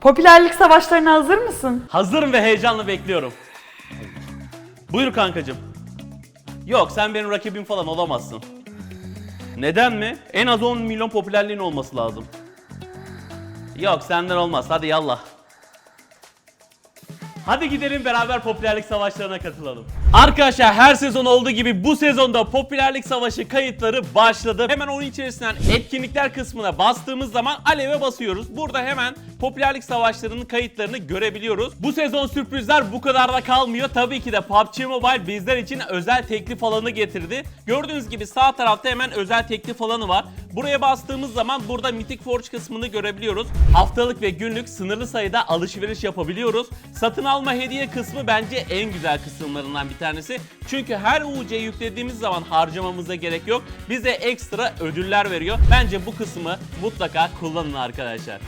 Popülerlik savaşlarına hazır mısın? Hazırım ve heyecanla bekliyorum. Buyur kankacım. Yok sen benim rakibim falan olamazsın. Neden mi? En az 10 milyon popülerliğin olması lazım. Yok senden olmaz hadi yallah. Hadi gidelim beraber popülerlik savaşlarına katılalım. Arkadaşlar her sezon olduğu gibi bu sezonda popülerlik savaşı kayıtları başladı. Hemen onun içerisinden etkinlikler kısmına bastığımız zaman aleve basıyoruz. Burada hemen popülerlik savaşlarının kayıtlarını görebiliyoruz. Bu sezon sürprizler bu kadar da kalmıyor. Tabii ki de PUBG Mobile bizler için özel teklif alanı getirdi. Gördüğünüz gibi sağ tarafta hemen özel teklif alanı var. Buraya bastığımız zaman burada Mythic Forge kısmını görebiliyoruz. Haftalık ve günlük sınırlı sayıda alışveriş yapabiliyoruz. Satın alma hediye kısmı bence en güzel kısımlarından bir tanesi. Çünkü her UC yüklediğimiz zaman harcamamıza gerek yok. Bize ekstra ödüller veriyor. Bence bu kısmı mutlaka kullanın arkadaşlar.